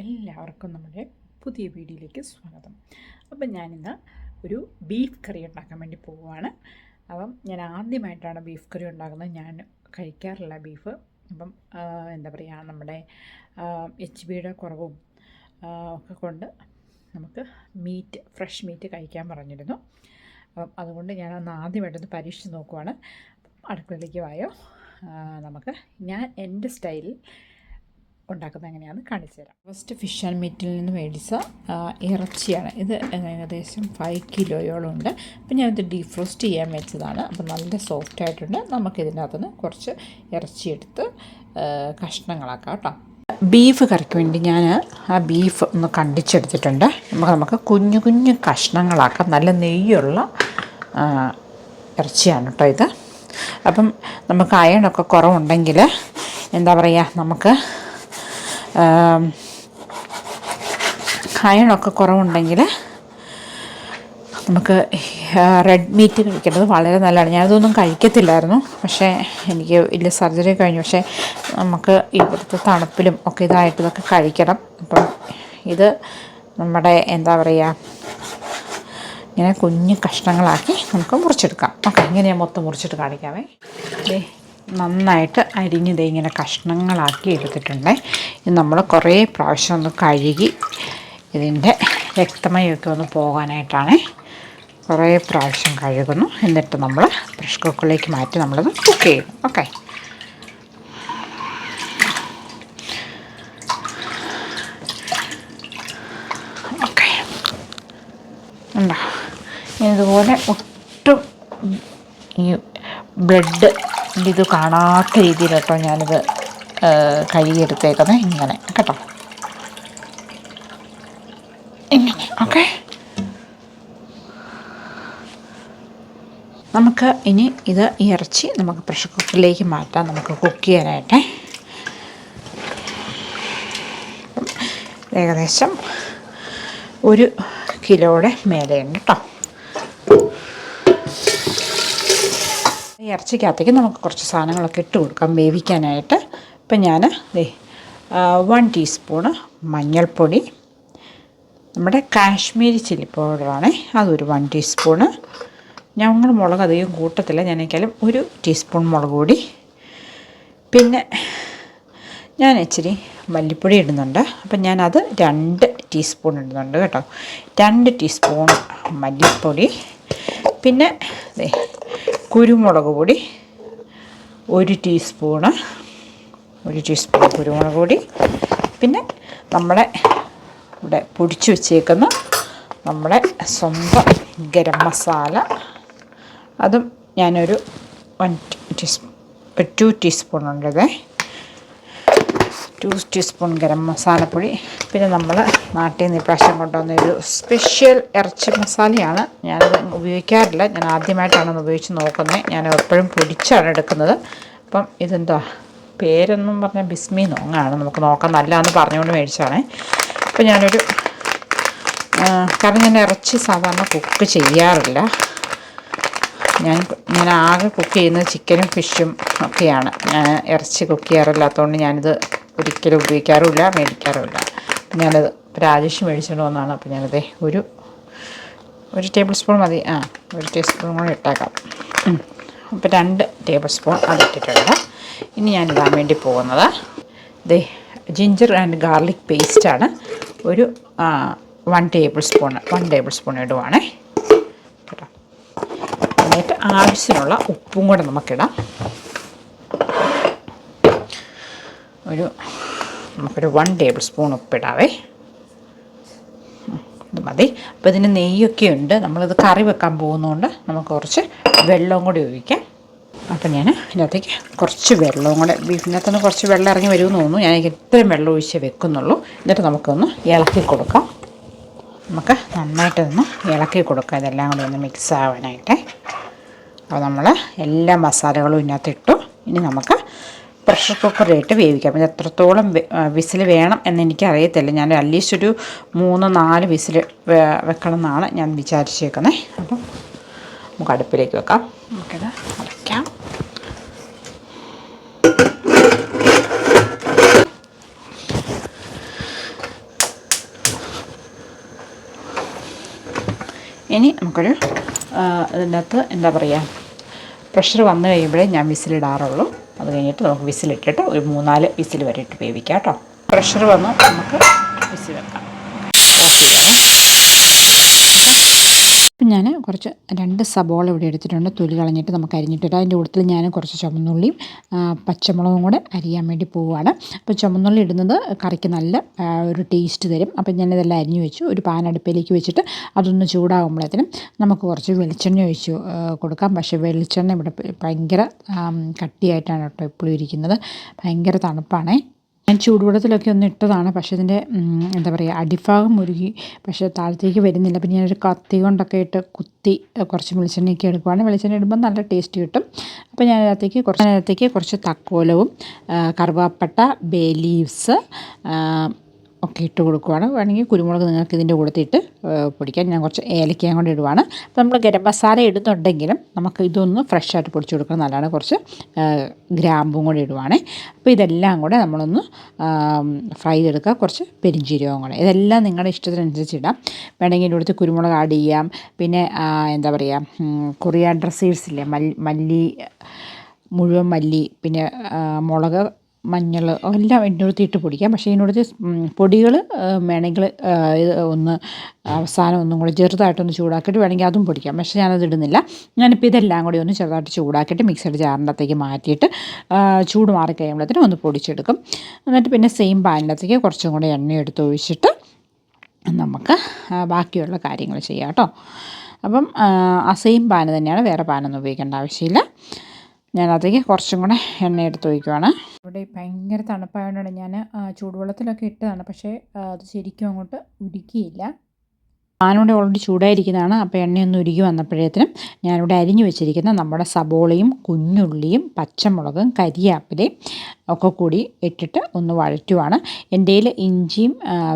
എല്ലാവർക്കും നമ്മുടെ പുതിയ വീഡിയോയിലേക്ക് സ്വാഗതം. അപ്പം ഞാനിന്ന് ഒരു ബീഫ് കറി ഉണ്ടാക്കാൻ വേണ്ടി പോവുകയാണ്. അപ്പം ഞാൻ ആദ്യമായിട്ടാണ് ബീഫ് കറി ഉണ്ടാക്കുന്നത്. ഞാൻ കഴിക്കാറില്ല ബീഫ്. അപ്പം എന്താ പറയുക നമ്മുടെ എച്ച് ബിയുടെ കുറവും ഒക്കെ കൊണ്ട് നമുക്ക് മീറ്റ് ഫ്രഷ് മീറ്റ് കഴിക്കാൻ പറഞ്ഞിരുന്നു. അപ്പം അതുകൊണ്ട് ഞാൻ അന്ന് ആദ്യമായിട്ടൊന്ന് പരീക്ഷിച്ച് നോക്കുവാണ്. അടുക്കളയിലേക്ക് വായോ. നമുക്ക് ഞാൻ എന്റെ സ്റ്റൈലിൽ ഉണ്ടാക്കുന്നത് എങ്ങനെയാണെന്ന് കാണിച്ചു തരാം. ഫസ്റ്റ് ഫിഷ് ആൻഡ് മീറ്റിൽ നിന്ന് മേടിച്ച ഇറച്ചിയാണ്. ഇത് ഏകദേശം ഫൈവ് കിലോയോളം ഉണ്ട് അപ്പം ഞാനിത് ഡീഫ്രോസ്റ്റ് ചെയ്യാൻ വെച്ചതാണ്. അപ്പം നല്ല സോഫ്റ്റ് ആയിട്ടുണ്ട്. നമുക്കിതിനകത്തുനിന്ന് കുറച്ച് ഇറച്ചി എടുത്ത് കഷ്ണങ്ങളാക്കാം കേട്ടോ. ബീഫ് കറിക്ക് വേണ്ടി ഞാൻ ആ ബീഫ് ഒന്ന് കണ്ടിച്ചെടുത്തിട്ടുണ്ട്. നമുക്ക് നമുക്ക് കുഞ്ഞു കുഞ്ഞു കഷ്ണങ്ങളാക്കാം. നല്ല നെയ്യുള്ള ഇറച്ചിയാണ് കേട്ടോ ഇത്. അപ്പം നമുക്ക് അയണൊക്കെ കുറവുണ്ടെങ്കിൽ എന്താ പറയുക നമുക്ക് അയണൊക്കെ കുറവുണ്ടെങ്കിൽ നമുക്ക് റെഡ് മീറ്റ് കഴിക്കേണ്ടത് വളരെ നല്ലതാണ്. ഞാനതൊന്നും കഴിക്കത്തില്ലായിരുന്നു. പക്ഷേ എനിക്ക് വലിയ സർജറി കഴിഞ്ഞു. പക്ഷേ നമുക്ക് ഇവിടുത്തെ തണുപ്പിലും ഒക്കെ ഇതായിട്ട് ഇതൊക്കെ കഴിക്കണം. അപ്പം ഇത് നമ്മുടെ എന്താ പറയുക ഇങ്ങനെ കുഞ്ഞു കഷ്ണങ്ങളാക്കി നമുക്ക് മുറിച്ചെടുക്കാം. ഓക്കെ ഇങ്ങനെ ഞാൻ മൊത്തം മുറിച്ചിട്ട് കാണിക്കാമേ നന്നായിട്ട് അരിഞ്ഞത് ഇങ്ങനെ കഷ്ണങ്ങളാക്കി എടുത്തിട്ടുണ്ട്. ഇത് നമ്മൾ കുറേ പ്രാവശ്യം ഒന്ന് കഴുകി ഇതിന്റെ രക്തമയൊക്കെ ഒന്ന് പോകാനായിട്ടാണ് കുറേ പ്രാവശ്യം കഴുകുന്നു. എന്നിട്ട് നമ്മൾ പ്രഷർ കുക്കറിലേക്ക് മാറ്റി നമ്മളത് കുക്ക് ചെയ്യുന്നു. ഓക്കെ. ഓക്കെ. ഉണ്ടോ ഇതുപോലെ ഒട്ടും ഈ ബ്ലഡ് ഇത് കാണാത്ത രീതിയിൽ കേട്ടോ ഞാനിത് കഴുകിയെടുത്തേക്കുന്നത് ഇങ്ങനെ കേട്ടോ? ഇങ്ങനെ ഓക്കെ. നമുക്ക് ഇനി ഇത് ഇറച്ചി നമുക്ക് പ്രഷർ കുക്കറിലേക്ക് മാറ്റാം. നമുക്ക് കുക്ക് ചെയ്യാനായിട്ട്. ഏകദേശം ഒരു കിലോയുടെ മേലെയുണ്ട് കേട്ടോ. ഈ ഇറച്ചിക്കകത്തേക്ക് നമുക്ക് കുറച്ച് സാധനങ്ങളൊക്കെ ഇട്ട് കൊടുക്കാം വേവിക്കാനായിട്ട്. ഇപ്പം ഞാൻ ദേ വൺ ടീസ്പൂണ് മഞ്ഞൾപ്പൊടി. നമ്മുടെ കാശ്മീരി ചില്ലി പൗഡറാണേ അതൊരു വൺ ടീസ്പൂണ് ഞങ്ങൾ മുളക് അധികം കൂട്ടത്തില്ല ഞാനേക്കാളും ഒരു ടീസ്പൂൺ മുളക് പൊടി. പിന്നെ ഞാൻ ഇച്ചിരി മല്ലിപ്പൊടി ഇടുന്നുണ്ട്. അപ്പം ഞാനത് രണ്ട് ടീസ്പൂൺ ഇടുന്നുണ്ട് കേട്ടോ. രണ്ട് ടീസ്പൂൺ മല്ലിപ്പൊടി. പിന്നെ കുരുമുളക് പൊടി ഒരു ടീസ്പൂണ് ഒരു ടീസ്പൂൺ കുരുമുളക് പൊടി. പിന്നെ നമ്മളെ ഇവിടെ പൊടിച്ചു വച്ചേക്കുന്ന നമ്മളെ സ്വന്തം ഗരം മസാല. അതും ഞാനൊരു വൺ ടീസ്പൂൺ ടു ടീസ്പൂൺ ഉണ്ടത്. ടു ടീസ്പൂൺ ഗരം മസാലപ്പൊടി പിന്നെ നമ്മൾ നാട്ടിൽ നിന്ന് ഇപ്രാവശ്യം കൊണ്ടുവന്ന ഒരു സ്പെഷ്യൽ ഇറച്ചി മസാലയാണ്. ഞാനത് ഉപയോഗിക്കാറില്ല. ഞാൻ ആദ്യമായിട്ടാണ് അത് ഉപയോഗിച്ച് നോക്കുന്നത്. ഞാൻ എപ്പോഴും പൊടിച്ചാണ് എടുക്കുന്നത്. അപ്പം ഇതെന്താ? പേരൊന്നും പറഞ്ഞാൽ ബിസ്മി നോങ്ങാണ്. നമുക്ക് നോക്കാം നല്ലതെന്ന് പറഞ്ഞുകൊണ്ട് മേടിച്ചതാണേ. അപ്പം ഞാനൊരു കാരണം ഞാൻ ഇറച്ചി സാധാരണ കുക്ക് ചെയ്യാറില്ല. ഞാൻ ഞാൻ ആകെ കുക്ക് ചെയ്യുന്നത് ചിക്കനും ഫിഷും ഒക്കെയാണ്. ഞാൻ ഇറച്ചി കുക്ക് ചെയ്യാറില്ലാത്തതുകൊണ്ട് ഞാനിത് ഒരിക്കലും ഉപയോഗിക്കാറുമില്ല മേടിക്കാറുമില്ല. ഞാനത് രാജേഷ് മേടിച്ചുകൊണ്ട് വന്നതാണ് അപ്പോൾ ഞാനത് ഒരു ഒരു ടേബിൾ സ്പൂൺ മതി. ആ ഒരു ടീസ്പൂൺ കൂടെ ഇട്ടേക്കാം. അപ്പോൾ രണ്ട് ടേബിൾ സ്പൂൺ അതിട്ടിട്ടുണ്ട് ഇനി ഞാൻ ഇടാൻ വേണ്ടി പോകുന്നത്. ദേ ജിഞ്ചർ ആൻഡ് ഗാർലിക് പേസ്റ്റാണ് ഒരു one tablespoon one tablespoon ഇടുവാണേ. കേട്ടോ. എന്നിട്ട് ആവശ്യത്തിനുള്ള ഉപ്പും കൂടെ നമുക്കിടാം. ഒരു നമുക്കൊരു വൺ ടേബിൾ സ്പൂൺ ഉപ്പിടാവേ. ഇത് മതി. അപ്പോൾ ഇതിന് നെയ്യൊക്കെ ഉണ്ട്. നമ്മളിത് കറി വെക്കാൻ പോകുന്നതുകൊണ്ട് നമുക്ക് കുറച്ച് വെള്ളവും കൂടി ഒഴിക്കാം. അപ്പം ഞാൻ ഇതിനകത്തേക്ക് കുറച്ച് വെള്ളവും കൂടെ ബീഫിനകത്തുനിന്ന് കുറച്ച് വെള്ളം ഇറങ്ങി വരുമെന്ന് തോന്നുന്നു. ഞാൻ ഇത്രയും വെള്ളം ഒഴിച്ച് വെക്കുന്നുള്ളൂ. എന്നിട്ട് നമുക്കൊന്ന് ഇളക്കി കൊടുക്കാം. നമുക്ക് നന്നായിട്ടൊന്ന് ഇളക്കി കൊടുക്കാം. ഇതെല്ലാം കൂടി ഒന്ന് മിക്സ് ആവാനായിട്ട്. അപ്പോൾ നമ്മൾ എല്ലാ മസാലകളും ഇതിനകത്ത് ഇട്ടു ഇനി നമുക്ക് പ്രഷർ കുക്കറിലിട്ട് വേവിക്കാം. ഇത് എത്രത്തോളം വിസിൽ വേണം എന്നെനിക്ക് അറിയത്തില്ല ഞാൻ അറ്റ്ലീസ്റ്റ് ഒരു മൂന്ന് നാല് വിസിൽ വെക്കണം എന്നാണ് ഞാൻ വിചാരിച്ചേക്കുന്നത് അപ്പം നമുക്ക് അടുപ്പിലേക്ക് വെക്കാം. നമുക്കിത് അടയ്ക്കാം. ഇനി നമുക്കൊരു ഇതിനകത്ത് എന്താ പറയുക പ്രഷർ വന്നു കഴിയുമ്പോഴേ ഞാൻ വിസിലിടാറുള്ളൂ. അത് കഴിഞ്ഞിട്ട് നമുക്ക് വിസിലിട്ടിട്ട് ഒരു മൂന്നാൽ വിസിൽ വരെ ഇട്ട് വേവിക്കാം കേട്ടോ. പ്രഷർ വന്ന് നമുക്ക് വിസിൽ വെക്കാം ഓഫ് ചെയ്യാം ഇപ്പം ഞാൻ കുറച്ച് രണ്ട് സബോള ഇവിടെ എടുത്തിട്ടുണ്ട്. തൊലി കളഞ്ഞിട്ട് നമുക്ക് അരിഞ്ഞിട്ടിട്ട് അതിന്റെ കൂട്ടത്തിൽ ഞാൻ കുറച്ച് ചുമന്നുള്ളിയും പച്ചമുളകും കൂടെ അരിയാൻ വേണ്ടി പോവുകയാണ്. അപ്പോൾ ചുമന്നുള്ളി ഇടുന്നത് കറിക്ക് നല്ല ഒരു ടേസ്റ്റ് തരും. അപ്പം ഞാനിതെല്ലാം അരിഞ്ഞു വെച്ചു. ഒരു പാൻ അടുപ്പിലേക്ക് വെച്ചിട്ട് അതൊന്ന് ചൂടാകുമ്പോഴത്തേനും നമുക്ക് കുറച്ച് വെളിച്ചെണ്ണ ഒഴിച്ച് കൊടുക്കാം. പക്ഷേ വെളിച്ചെണ്ണ ഇവിടെ ഭയങ്കര കട്ടിയായിട്ടാണ് കേട്ടോ എപ്പോഴും ഇരിക്കുന്നത്. ഭയങ്കര തണുപ്പാണേ. ഞാൻ ചൂടുവെള്ളത്തിലൊക്കെ ഒന്ന് ഇട്ടതാണ്. പക്ഷേ ഇതിന്റെ എന്താ പറയുക അടിഭാഗം മുരുകി. പക്ഷേ താഴത്തേക്ക് വരുന്നില്ല. പിന്നെ ഞാനൊരു കത്തി കൊണ്ടൊക്കെ ഇട്ട് കുത്തി കുറച്ച് വെളിച്ചെണ്ണയൊക്കെ എടുക്കുവാണ്. വെളിച്ചെണ്ണ ഇടുമ്പോൾ നല്ല ടേസ്റ്റ് കിട്ടും. അപ്പോൾ ഞാൻ അതിനകത്തേക്ക് കുറച്ച് അതിനകത്തേക്ക് കുറച്ച് തക്കോലവും കറുവാപ്പട്ട ബേ ലീവ്സ് ഒക്കെ ഇട്ട് കൊടുക്കുവാണ്. വേണമെങ്കിൽ കുരുമുളക് നിങ്ങൾക്ക് ഇതിന്റെ കൂട്ടത്തിട്ട് പൊടിക്കാൻ ഞാൻ കുറച്ച് ഏലക്കയും കൂടെ ഇടുവാണ്. അപ്പോൾ നമ്മൾ ഗരം മസാല ഇടുന്നുണ്ടെങ്കിലും നമുക്ക് ഇതൊന്ന് ഫ്രഷ് ആയിട്ട് പൊടിച്ച് കൊടുക്കണം. നല്ലതാണ് കുറച്ച് ഗ്രാമ്പും കൂടെ ഇടുവാണേ. അപ്പോൾ ഇതെല്ലാം കൂടെ നമ്മളൊന്ന് ഫ്രൈ ചെയ്തെടുക്കുക. കുറച്ച് പെരിഞ്ചീരകവും കൂടെ. ഇതെല്ലാം നിങ്ങളുടെ ഇഷ്ടത്തിനനുസരിച്ച് ഇടാം. വേണമെങ്കിൽ ഇതിന്റെ അടുത്ത് കുരുമുളക് ആഡ് ചെയ്യാം. പിന്നെ എന്താ പറയുക കൊറിയാണ്ടർ സീഡ്സ് ഇല്ലേ? മല്ലി മുഴുവൻ മല്ലി പിന്നെ മുളക് മഞ്ഞൾ എല്ലാം ഇതിന്റെ അടുത്ത് ഇട്ട് പൊടിക്കാം. പക്ഷേ ഇതിനടുത്ത് പൊടികൾ വേണമെങ്കിൽ ഒന്ന് അവസാനം ഒന്നും കൂടി ചെറുതായിട്ടൊന്ന് ചൂടാക്കിയിട്ട് വേണമെങ്കിൽ അതും പൊടിക്കാം. പക്ഷേ ഞാനത് ഇടുന്നില്ല. ഞാനിപ്പോൾ ഇതെല്ലാം കൂടി ഒന്ന് ചെറുതായിട്ട് ചൂടാക്കിയിട്ട് മിക്സഡ് ജാറിന്റെ അകത്തേക്ക് മാറ്റിയിട്ട് ചൂട് മാറി കഴിയുമ്പോഴത്തേനും ഒന്ന് പൊടിച്ചെടുക്കും. എന്നിട്ട് പിന്നെ സെയിം പാനിനകത്തേക്ക് കുറച്ചും കൂടി എണ്ണ എടുത്ത് ഒഴിച്ചിട്ട് നമുക്ക് ബാക്കിയുള്ള കാര്യങ്ങൾ ചെയ്യാം കേട്ടോ. അപ്പം ആ സെയിം പാന് തന്നെയാണ് വേറെ പാനൊന്നും ഉപയോഗിക്കേണ്ട ആവശ്യമില്ല. ഞാനതിലേക്ക് കുറച്ചും കൂടെ എണ്ണ എടുത്ത് ഒഴിക്കുവാണ്. ഇവിടെ ഭയങ്കര തണുപ്പായതുകൊണ്ടാണ് ഞാൻ ചൂടുവെള്ളത്തിലൊക്കെ ഇട്ടതാണ്. പക്ഷേ അത് ശരിക്കും അങ്ങോട്ട് ഉരുക്കിയില്ല. പാനൂടെ ഓൾറെഡി ചൂടായിരിക്കുന്നതാണ്. അപ്പോൾ എണ്ണയൊന്ന് ഉരുകി വന്നപ്പോഴത്തേനും ഞാനിവിടെ അരിഞ്ഞു വെച്ചിരിക്കുന്ന നമ്മുടെ സബോളയും കുഞ്ഞുള്ളിയും പച്ചമുളകും കരിയാപ്പിലയും ഒക്കെ കൂടി ഇട്ടിട്ട് ഒന്ന് വഴറ്റുവാണ്. എന്റെ കയ്യിൽ ഇഞ്ചിയും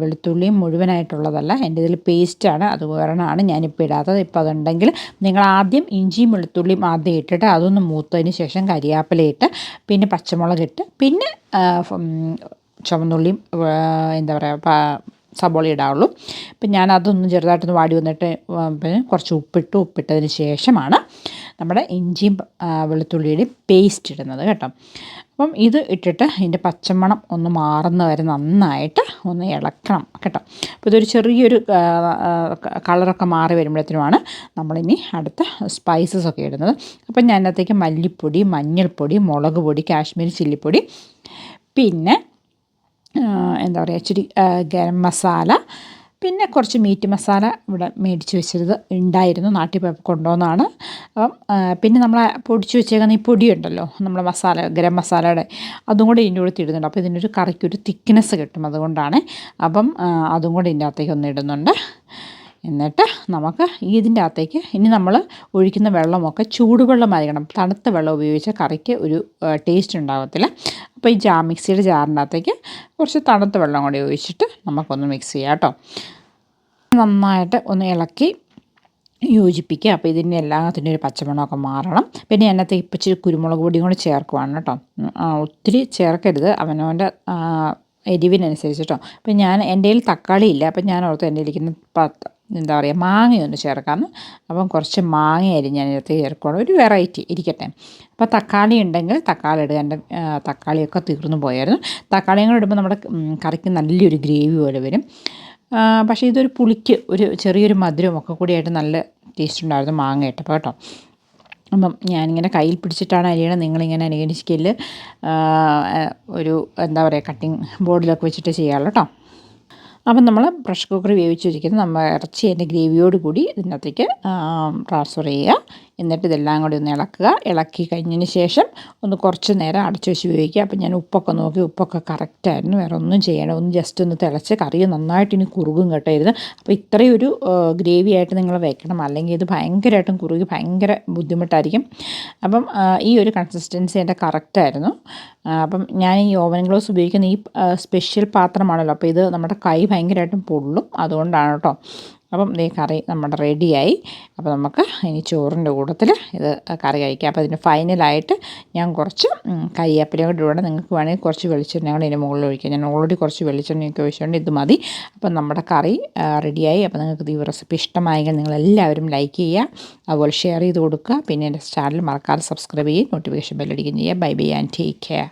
വെളുത്തുള്ളിയും മുഴുവനായിട്ടുള്ളതല്ല. എന്റെ ഇതിൽ പേസ്റ്റാണ് അത് കാരണമാണ് ഞാനിപ്പോൾ ഇടാത്തത്. ഇപ്പോൾ അതുണ്ടെങ്കിൽ നിങ്ങൾ ആദ്യം ഇഞ്ചിയും വെളുത്തുള്ളിയും ആദ്യം ഇട്ടിട്ട് അതൊന്ന് മൂത്തതിന് ശേഷം കരിയാപ്പില ഇട്ട് പിന്നെ പച്ചമുളക് ഇട്ട് പിന്നെ ചുവന്നുള്ളിയും എന്താ പറയുക സബോള ഇടാവുള്ളൂ അപ്പം ഞാൻ അതൊന്ന് ചെറുതായിട്ടൊന്ന് വാടി വന്നിട്ട് പിന്നെ കുറച്ച് ഉപ്പിട്ട് ഉപ്പിട്ടതിന് ശേഷമാണ് നമ്മുടെ ഇഞ്ചിയും വെളുത്തുള്ളിയുടെയും പേസ്റ്റ് ഇടുന്നത് കേട്ടോ. അപ്പം ഇത് ഇട്ടിട്ട് ഇതിന്റെ പച്ചമണം ഒന്ന് മാറുന്ന വരെ നന്നായിട്ട് ഒന്ന് ഇളക്കണം കേട്ടോ. അപ്പോൾ ഇതൊരു ചെറിയൊരു കളറൊക്കെ മാറി വരുമ്പോഴത്തേനുമാണ് നമ്മളിനി അടുത്ത സ്പൈസസ് ഒക്കെ ഇടുന്നത്. അപ്പം ഞാനത്തേക്ക് മല്ലിപ്പൊടി മഞ്ഞൾപ്പൊടി മുളക് പൊടി കാശ്മീരി ചില്ലിപ്പൊടി പിന്നെ എന്താ പറയുക ഇച്ചിരി ഗരം മസാല പിന്നെ കുറച്ച് മീറ്റ് മസാല ഇവിടെ മേടിച്ച് വെച്ചത് ഉണ്ടായിരുന്നു നാട്ടിൽ പോയപ്പോൾ അപ്പം പിന്നെ നമ്മൾ പൊടിച്ച് വെച്ചേക്കുന്ന ഈ പൊടിയുണ്ടല്ലോ നമ്മുടെ മസാല ഗരം മസാലയുടെ അതും കൂടെ ഇതിന്റെ കൂടെ ഇടുന്നുണ്ട് അപ്പോൾ ഇതിനൊരു കറിക്കൊരു തിക്നെസ് കിട്ടും അതുകൊണ്ടാണ്. അപ്പം അതും കൂടെ ഇതിന്റെ അകത്തേക്ക് ഒന്ന് ഇടുന്നുണ്ട്. എന്നിട്ട് നമുക്ക് ഇതിന്റെ അകത്തേക്ക് ഇനി നമ്മൾ ഒഴിക്കുന്ന വെള്ളമൊക്കെ ചൂടുവെള്ളമായിരിക്കണം തണുത്ത വെള്ളം ഉപയോഗിച്ച കറിക്ക് ഒരു ടേസ്റ്റ് ഉണ്ടാകത്തില്ല അപ്പോൾ ഈ ജാ മിക്സിയുടെ ജാറിന്റെ അകത്തേക്ക് കുറച്ച് തണുത്ത വെള്ളം കൂടി ഒഴിച്ചിട്ട് നമുക്കൊന്ന് മിക്സ് ചെയ്യാം കേട്ടോ. നന്നായിട്ട് ഒന്ന് ഇളക്കി യോജിപ്പിക്കുക. അപ്പോൾ ഇതിന്റെ എല്ലാത്തിന്റെ ഒരു പച്ചമണമൊക്കെ മാറണം. പിന്നെ അതിനകത്ത് ഇപ്പം ഇച്ചിരി കുരുമുളക് പൊടിയും കൂടി ചേർക്കുവാണ് കേട്ടോ. ഒത്തിരി ചേർക്കരുത്. അവനവന്റെ എരിവിനനുസരിച്ചിട്ടോ അപ്പം ഞാൻ എന്റെ കയ്യിൽ തക്കാളി ഇല്ല. അപ്പം ഞാൻ ഓർത്ത് എന്റെ ഇരിക്കുന്ന എന്താ പറയുക മാങ്ങയൊന്ന് ചേർക്കാമെന്ന് അപ്പം കുറച്ച് മാങ്ങ ഞാൻ അതിനകത്ത് ചേർക്കണം ഒരു വെറൈറ്റി ഇരിക്കട്ടെ. അപ്പോൾ തക്കാളി ഉണ്ടെങ്കിൽ തക്കാളി ഇടുക. എന്റെ തക്കാളിയൊക്കെ തീർന്നു പോയായിരുന്നു. തക്കാളിയും കൂടെ ഇടുമ്പോൾ നമ്മുടെ കറിക്ക് നല്ലൊരു ഗ്രേവി പോലെ വരും. പക്ഷേ ഇതൊരു പുളിക്ക് ഒരു ചെറിയൊരു മധുരവും ഒക്കെ കൂടിയായിട്ട് നല്ല ടേസ്റ്റ് ഉണ്ടായിരുന്നു മാങ്ങ ഇട്ടപ്പോൾ കേട്ടോ. അപ്പം ഞാനിങ്ങനെ കയ്യിൽ പിടിച്ചിട്ടാണ് അരിയണം നിങ്ങളിങ്ങനെ അനുകരിച്ച് സ്കില്ല് ഒരു എന്താ പറയുക കട്ടിങ് ബോർഡിലൊക്കെ വെച്ചിട്ട് ചെയ്യാമല്ലോ കേട്ടോ. അപ്പം നമ്മൾ പ്രഷർ കുക്കർ വേവിച്ച് വെച്ചിരിക്കുന്നത് നമ്മൾ ഇറച്ചി അതിന്റെ ഗ്രേവിയോട് കൂടി ഇതിനകത്തേക്ക് ട്രാൻസ്ഫർ ചെയ്യുക. എന്നിട്ട് ഇതെല്ലാം കൂടി ഒന്ന് ഇളക്കുക. ഇളക്കി കഴിഞ്ഞതിന് ശേഷം ഒന്ന് കുറച്ച് നേരം അടച്ചു വെച്ച് ഉപയോഗിക്കുക. അപ്പം ഞാൻ ഉപ്പൊക്കെ നോക്കി ഉപ്പൊക്കെ കറക്റ്റായിരുന്നു വേറെ ഒന്നും ചെയ്യണം ഒന്ന് ജസ്റ്റ് ഒന്ന് തിളച്ച് കറി നന്നായിട്ട് ഇനി കുറുകും കേട്ടായിരുന്നു അപ്പോൾ ഇത്രയും ഒരു ഗ്രേവി ആയിട്ട് നിങ്ങൾ വെക്കണം. അല്ലെങ്കിൽ ഇത് ഭയങ്കരമായിട്ടും കുറുകി ഭയങ്കര ബുദ്ധിമുട്ടായിരിക്കും. അപ്പം ഈ ഒരു കൺസിസ്റ്റൻസി എന്റെ കറക്റ്റായിരുന്നു അപ്പം ഞാൻ ഈ ഓവൻ ഗ്ലോസ് ഉപയോഗിക്കുന്ന ഈ സ്പെഷ്യൽ പാത്രമാണല്ലോ. അപ്പോൾ ഇത് നമ്മുടെ കൈ ഭയങ്കരമായിട്ടും പൊള്ളും. അതുകൊണ്ടാണ് കേട്ടോ. അപ്പം ഈ കറി നമ്മുടെ റെഡിയായി. അപ്പോൾ നമുക്ക് ഇനി ചോറിന്റെ കൂട്ടത്തിൽ ഇത് കറി കഴിക്കാം. അപ്പോൾ ഇതിന് ഫൈനലായിട്ട് ഞാൻ കുറച്ച് കരിയാപ്പിലയും കൂടി ഇവിടെ നിങ്ങൾക്ക് വേണമെങ്കിൽ കുറച്ച് വെളിച്ചെണ്ണ കൂടെ ഇതിന്റെ മുകളിൽ ഒഴിക്കാം. ഞാൻ ഓൾറെഡി കുറച്ച് വെളിച്ചെണ്ണയൊക്കെ ഒഴിച്ചുകൊണ്ട് ഇത് മതി. അപ്പം നമ്മുടെ കറി റെഡിയായി. അപ്പോൾ നിങ്ങൾക്ക് ഈ റെസിപ്പി ഇഷ്ടമായെങ്കിൽ നിങ്ങളെല്ലാവരും ലൈക്ക് ചെയ്യുക. അതുപോലെ ഷെയർ ചെയ്ത് കൊടുക്കുക. പിന്നെ എന്റെ ചാനൽ മറക്കാതെ സബ്സ്ക്രൈബ് ചെയ്യുക. നോട്ടിഫിക്കേഷൻ ബെല്ലടിക്കുകയും ചെയ്യുക. Bye bye and take care